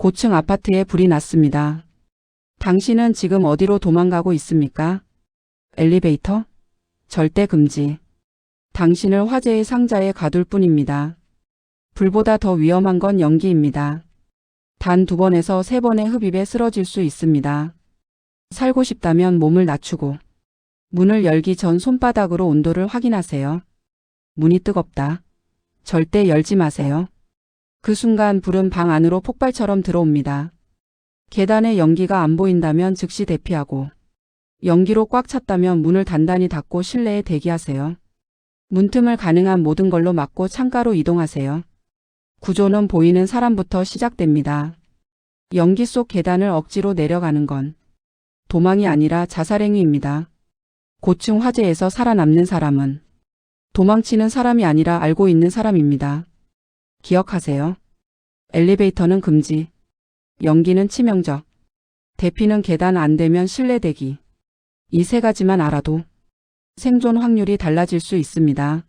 고층 아파트에 불이 났습니다. 당신은 지금 어디로 도망가고 있습니까? 엘리베이터? 절대 금지. 당신을 화재의 상자에 가둘 뿐입니다. 불보다 더 위험한 건 연기입니다. 단 두 번에서 세 번의 흡입에 쓰러질 수 있습니다. 살고 싶다면 몸을 낮추고 문을 열기 전 손바닥으로 온도를 확인하세요. 문이 뜨겁다. 절대 열지 마세요. 그 순간 불은 방 안으로 폭발처럼 들어옵니다. 계단에 연기가 안 보인다면 즉시 대피하고 연기로 꽉 찼다면 문을 단단히 닫고 실내에 대기하세요. 문틈을 가능한 모든 걸로 막고 창가로 이동하세요. 구조는 보이는 사람부터 시작됩니다. 연기 속 계단을 억지로 내려가는 건 도망이 아니라 자살행위입니다. 고층 화재에서 살아남는 사람은 도망치는 사람이 아니라 알고 있는 사람입니다. 기억하세요. 엘리베이터는 금지. 연기는 치명적. 대피는 계단 안 되면 실내 대기. 이 세 가지만 알아도 생존 확률이 달라질 수 있습니다.